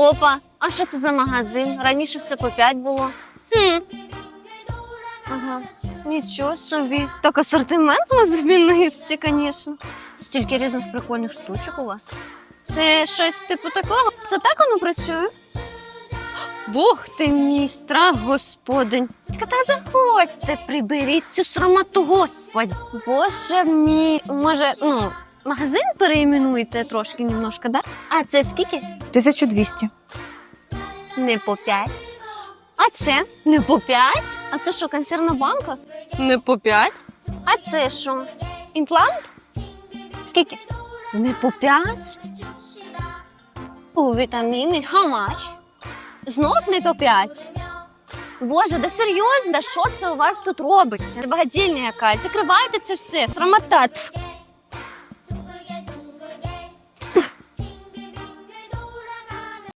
Опа, а що це за магазин? Раніше все по 5 було. Хм. Ага, нічого собі. Так асортимент у вас змінився, звісно. Стільки різних прикольних штучок у вас. Це щось типу такого? Це так воно працює? Бог ти мій страх, господинь. Та заходьте, приберіть цю срамоту, господь. Боже мій, може, ну, магазин переіменуєте трошки немножко, да? А це скільки? 1200. Не по 5. А це не по 5? А це що, консервна банка? Не по 5. А це що? Імплант? Скільки? Не по 5. У вітаміни much? Знов не по 5. Боже, да серйозно, що це у вас тут робиться? Багадільня якась. Закривайте це все, срамота.